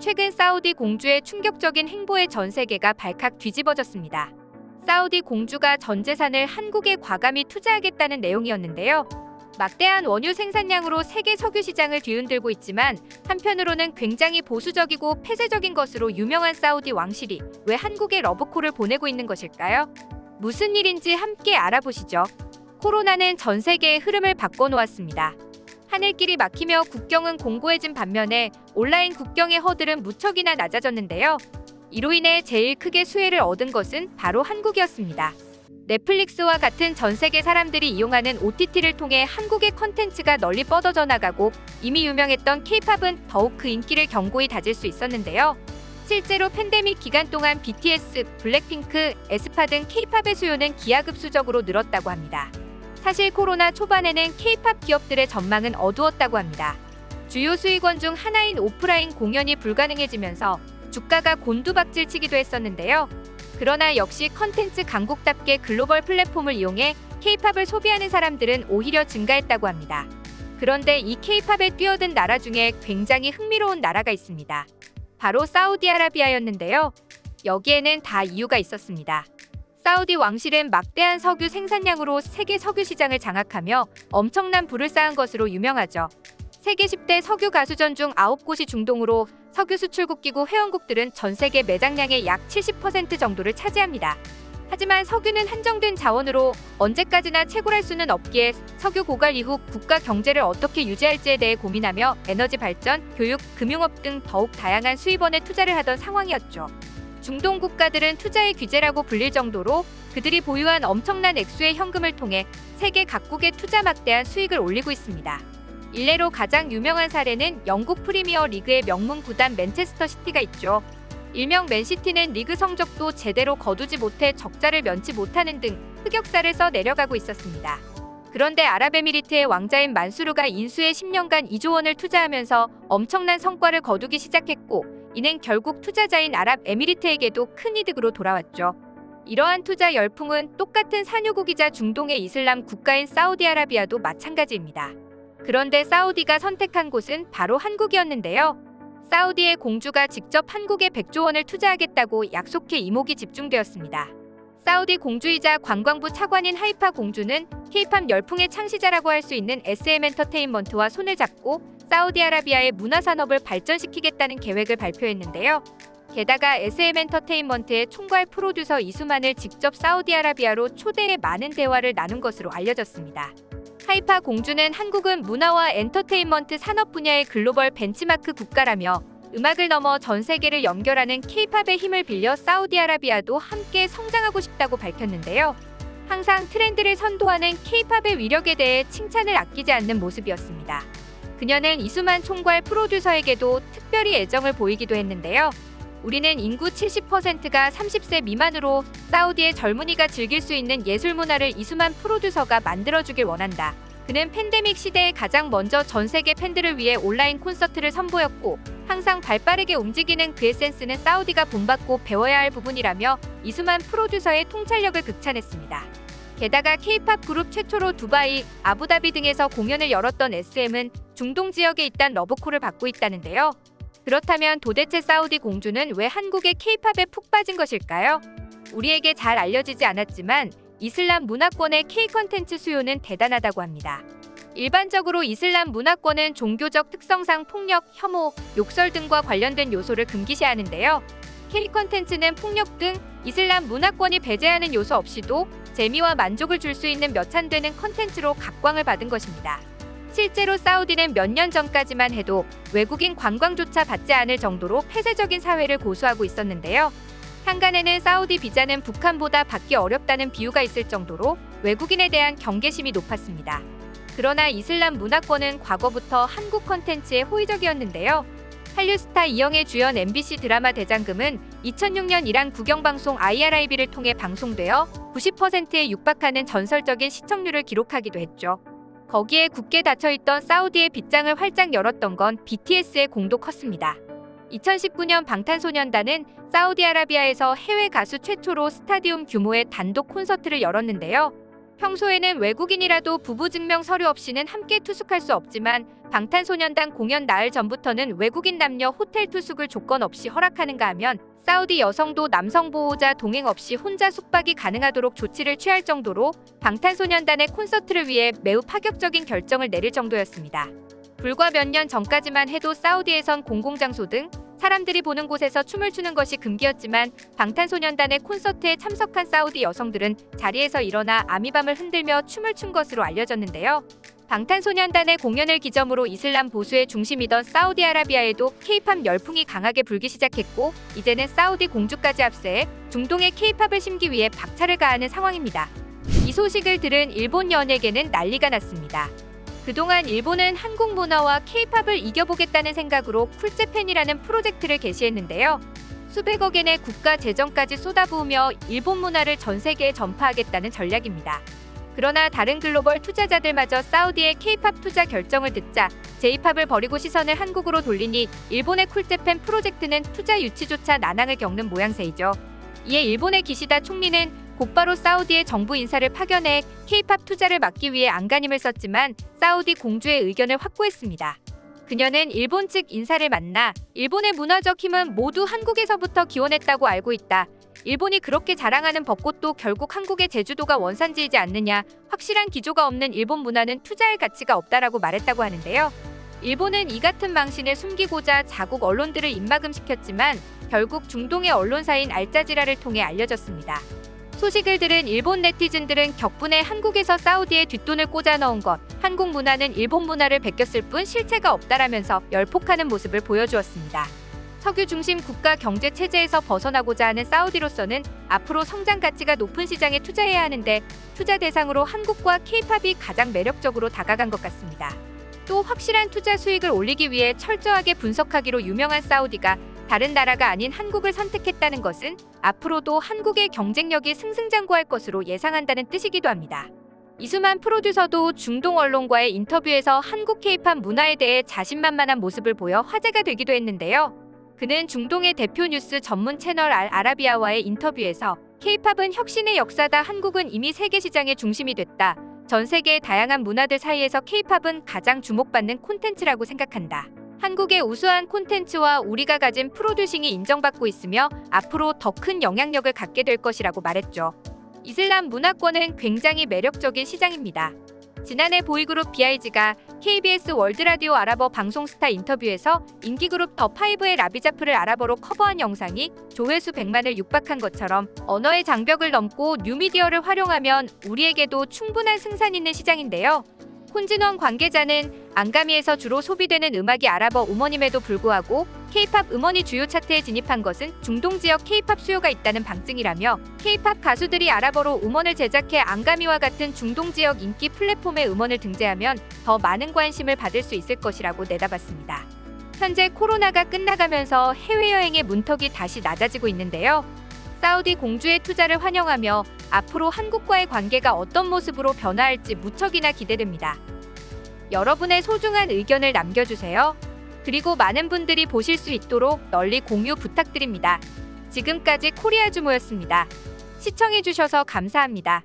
최근 사우디 공주의 충격적인 행보에 전 세계가 발칵 뒤집어졌습니다. 사우디 공주가 전 재산을 한국에 과감히 투자하겠다는 내용이었는데요. 막대한 원유 생산량으로 세계 석유 시장을 뒤흔들고 있지만 한편으로는 굉장히 보수적이고 폐쇄적인 것으로 유명한 사우디 왕실이 왜 한국에 러브콜을 보내고 있는 것일까요? 무슨 일인지 함께 알아보시죠. 코로나는 전 세계의 흐름을 바꿔놓았습니다. 하늘길이 막히며 국경은 공고해진 반면에 온라인 국경의 허들은 무척이나 낮아졌는데요. 이로 인해 제일 크게 수혜를 얻은 것은 바로 한국이었습니다. 넷플릭스와 같은 전 세계 사람들이 이용하는 OTT를 통해 한국의 컨텐츠가 널리 뻗어져 나가고 이미 유명했던 K-팝은 더욱 그 인기를 견고히 다질 수 있었는데요. 실제로 팬데믹 기간 동안 BTS, 블랙핑크, 에스파 등 K-팝의 수요는 기하급수적으로 늘었다고 합니다. 사실 코로나 초반에는 K-팝 기업들의 전망은 어두웠다고 합니다. 주요 수익원 중 하나인 오프라인 공연이 불가능해지면서 주가가 곤두박질 치기도 했었는데요. 그러나 역시 컨텐츠 강국답게 글로벌 플랫폼을 이용해 K-팝을 소비하는 사람들은 오히려 증가했다고 합니다. 그런데 이 K-팝에 뛰어든 나라 중에 굉장히 흥미로운 나라가 있습니다. 바로 사우디아라비아였는데요. 여기에는 다 이유가 있었습니다. 사우디 왕실은 막대한 석유 생산량으로 세계 석유 시장을 장악하며 엄청난 부를 쌓은 것으로 유명하죠. 세계 10대 석유 가수전 중 9곳이 중동으로 석유 수출국 기구 회원국들은 전 세계 매장량의 약 70% 정도를 차지합니다. 하지만 석유는 한정된 자원으로 언제까지나 채굴할 수는 없기에 석유 고갈 이후 국가 경제를 어떻게 유지할지에 대해 고민하며 에너지 발전, 교육, 금융업 등 더욱 다양한 수입원에 투자를 하던 상황이었죠. 중동 국가들은 투자의 규제라고 불릴 정도로 그들이 보유한 엄청난 액수의 현금을 통해 세계 각국의 투자 막대한 수익을 올리고 있습니다. 일례로 가장 유명한 사례는 영국 프리미어 리그의 명문 구단 맨체스터 시티가 있죠. 일명 맨시티는 리그 성적도 제대로 거두지 못해 적자를 면치 못하는 등 흑역사를 써 내려가고 있었습니다. 그런데 아랍에미리트의 왕자인 만수르가 인수에 10년간 2조 원을 투자하면서 엄청난 성과를 거두기 시작했고 이는 결국 투자자인 아랍에미리트에게도 큰 이득으로 돌아왔죠. 이러한 투자 열풍은 똑같은 산유국이자 중동의 이슬람 국가인 사우디아라비아도 마찬가지입니다. 그런데 사우디가 선택한 곳은 바로 한국이었는데요. 사우디의 공주가 직접 한국에 100조 원을 투자하겠다고 약속해 이목이 집중되었습니다. 사우디 공주이자 관광부 차관인 하이파 공주는 K-팝 열풍의 창시자라고 할 수 있는 SM 엔터테인먼트와 손을 잡고 사우디아라비아의 문화 산업을 발전시키겠다는 계획을 발표했는데요. 게다가 SM 엔터테인먼트의 총괄 프로듀서 이수만을 직접 사우디아라비아로 초대해 많은 대화를 나눈 것으로 알려졌습니다. 하이파 공주는 한국은 문화와 엔터테인먼트 산업 분야의 글로벌 벤치마크 국가라며 음악을 넘어 전 세계를 연결하는 K-팝의 힘을 빌려 사우디아라비아도 함께 성장하고 싶다고 밝혔는데요. 항상 트렌드를 선도하는 K-팝의 위력에 대해 칭찬을 아끼지 않는 모습이었습니다. 그녀는 이수만 총괄 프로듀서에게도 특별히 애정을 보이기도 했는데요. 우리는 인구 70%가 30세 미만으로 사우디의 젊은이가 즐길 수 있는 예술 문화를 이수만 프로듀서가 만들어주길 원한다. 그는 팬데믹 시대에 가장 먼저 전 세계 팬들을 위해 온라인 콘서트를 선보였고 항상 발빠르게 움직이는 그의 센스는 사우디가 본받고 배워야 할 부분이라며 이수만 프로듀서의 통찰력을 극찬했습니다. 게다가 K-팝 그룹 최초로 두바이, 아부다비 등에서 공연을 열었던 SM은 중동 지역에 있단 러브콜을 받고 있다는데요. 그렇다면 도대체 사우디 공주는 왜 한국의 K-팝에 푹 빠진 것일까요? 우리에게 잘 알려지지 않았지만 이슬람 문화권의 K 컨텐츠 수요는 대단하다고 합니다. 일반적으로 이슬람 문화권은 종교적 특성상 폭력, 혐오, 욕설 등과 관련된 요소를 금기시하는데요. K 컨텐츠는 폭력 등 이슬람 문화권이 배제하는 요소 없이도 재미와 만족을 줄 수 있는 몇안 되는 컨텐츠로 각광을 받은 것입니다. 실제로 사우디는 몇 년 전까지만 해도 외국인 관광조차 받지 않을 정도로 폐쇄적인 사회를 고수하고 있었는데요. 한간에는 사우디 비자는 북한보다 받기 어렵다는 비유가 있을 정도로 외국인에 대한 경계심이 높았습니다. 그러나 이슬람 문화권은 과거부터 한국 컨텐츠에 호의적이었는데요. 한류스타 이영애 주연 MBC 드라마 대장금은 2006년 이란 국영방송 IRIB를 통해 방송되어 90%에 육박하는 전설적인 시청률을 기록하기도 했죠. 거기에 굳게 닫혀있던 사우디의 빗장을 활짝 열었던 건 BTS의 공도 컸습니다. 2019년 방탄소년단은 사우디아라비아에서 해외 가수 최초로 스타디움 규모의 단독 콘서트를 열었는데요. 평소에는 외국인이라도 부부 증명 서류 없이는 함께 투숙할 수 없지만 방탄소년단 공연 나흘 전부터는 외국인 남녀 호텔 투숙을 조건 없이 허락하는가 하면 사우디 여성도 남성 보호자 동행 없이 혼자 숙박이 가능하도록 조치를 취할 정도로 방탄소년단의 콘서트를 위해 매우 파격적인 결정을 내릴 정도였습니다. 불과 몇 년 전까지만 해도 사우디에선 공공장소 등 사람들이 보는 곳에서 춤을 추는 것이 금기였지만 방탄소년단의 콘서트에 참석한 사우디 여성들은 자리에서 일어나 아미밤을 흔들며 춤을 춘 것으로 알려졌는데요. 방탄소년단의 공연을 기점으로 이슬람 보수의 중심이던 사우디아라비아에도 케이팝 열풍이 강하게 불기 시작했고 이제는 사우디 공주까지 합세해 중동의 케이팝을 심기 위해 박차를 가하는 상황입니다. 이 소식을 들은 일본 연예계는 난리가 났습니다. 그동안 일본은 한국 문화와 케이팝을 이겨보겠다는 생각으로 쿨재팬이라는 프로젝트를 개시했는데요. 수백억 엔의 국가 재정까지 쏟아부으며 일본 문화를 전 세계에 전파하겠다는 전략입니다. 그러나 다른 글로벌 투자자들마저 사우디의 케이팝 투자 결정을 듣자 제이팝을 버리고 시선을 한국으로 돌리니 일본의 쿨재팬 프로젝트는 투자 유치조차 난항을 겪는 모양새이죠. 이에 일본의 기시다 총리는 곧바로 사우디의 정부 인사를 파견해 케이팝 투자를 막기 위해 안간힘을 썼지만 사우디 공주의 의견을 확보했습니다. 그녀는 일본 측 인사를 만나 일본의 문화적 힘은 모두 한국에서부터 기원했다고 알고 있다. 일본이 그렇게 자랑하는 벚꽃도 결국 한국의 제주도가 원산지이지 않느냐. 확실한 기조가 없는 일본 문화는 투자할 가치가 없다라고 말했다고 하는데요. 일본은 이 같은 망신을 숨기고자 자국 언론들을 입막음시켰지만 결국 중동의 언론사인 알자지라를 통해 알려졌습니다. 소식을 들은 일본 네티즌들은 격분해 한국에서 사우디에 뒷돈을 꽂아 넣은 것, 한국 문화는 일본 문화를 베꼈을 뿐 실체가 없다라면서 열폭하는 모습을 보여주었습니다. 석유 중심 국가 경제 체제에서 벗어나고자 하는 사우디로서는 앞으로 성장 가치가 높은 시장에 투자해야 하는데 투자 대상으로 한국과 케이팝이 가장 매력적으로 다가간 것 같습니다. 또 확실한 투자 수익을 올리기 위해 철저하게 분석하기로 유명한 사우디가 다른 나라가 아닌 한국을 선택했다는 것은 앞으로도 한국의 경쟁력이 승승장구할 것으로 예상한다는 뜻이기도 합니다. 이수만 프로듀서도 중동 언론과의 인터뷰에서 한국 케이팝 문화에 대해 자신만만한 모습을 보여 화제가 되기도 했는데요. 그는 중동의 대표 뉴스 전문 채널 알 아라비아와의 인터뷰에서 케이팝은 혁신의 역사다 한국은 이미 세계 시장의 중심이 됐다. 전 세계의 다양한 문화들 사이에서 케이팝은 가장 주목받는 콘텐츠라고 생각한다. 한국의 우수한 콘텐츠와 우리가 가진 프로듀싱이 인정받고 있으며 앞으로 더 큰 영향력을 갖게 될 것이라고 말했죠. 이슬람 문화권은 굉장히 매력적인 시장입니다. 지난해 보이그룹 BIG가 KBS 월드라디오 아랍어 방송 스타 인터뷰에서 인기그룹 더5의 라비자프를 아랍어로 커버한 영상이 조회수 100만을 육박한 것처럼 언어의 장벽을 넘고 뉴미디어를 활용하면 우리에게도 충분한 승산 있는 시장인데요. 혼진원 관계자는 안가미에서 주로 소비되는 음악이 아랍어 음원임에도 불구하고 K-팝 음원이 주요 차트에 진입한 것은 중동 지역 K-팝 수요가 있다는 방증이라며 K-팝 가수들이 아랍어로 음원을 제작해 안가미와 같은 중동 지역 인기 플랫폼에 음원을 등재하면 더 많은 관심을 받을 수 있을 것이라고 내다봤습니다. 현재 코로나가 끝나가면서 해외여행의 문턱이 다시 낮아지고 있는데요. 사우디 공주의 투자를 환영하며 앞으로 한국과의 관계가 어떤 모습으로 변화할지 무척이나 기대됩니다. 여러분의 소중한 의견을 남겨주세요. 그리고 많은 분들이 보실 수 있도록 널리 공유 부탁드립니다. 지금까지 코리아 주모였습니다. 시청해주셔서 감사합니다.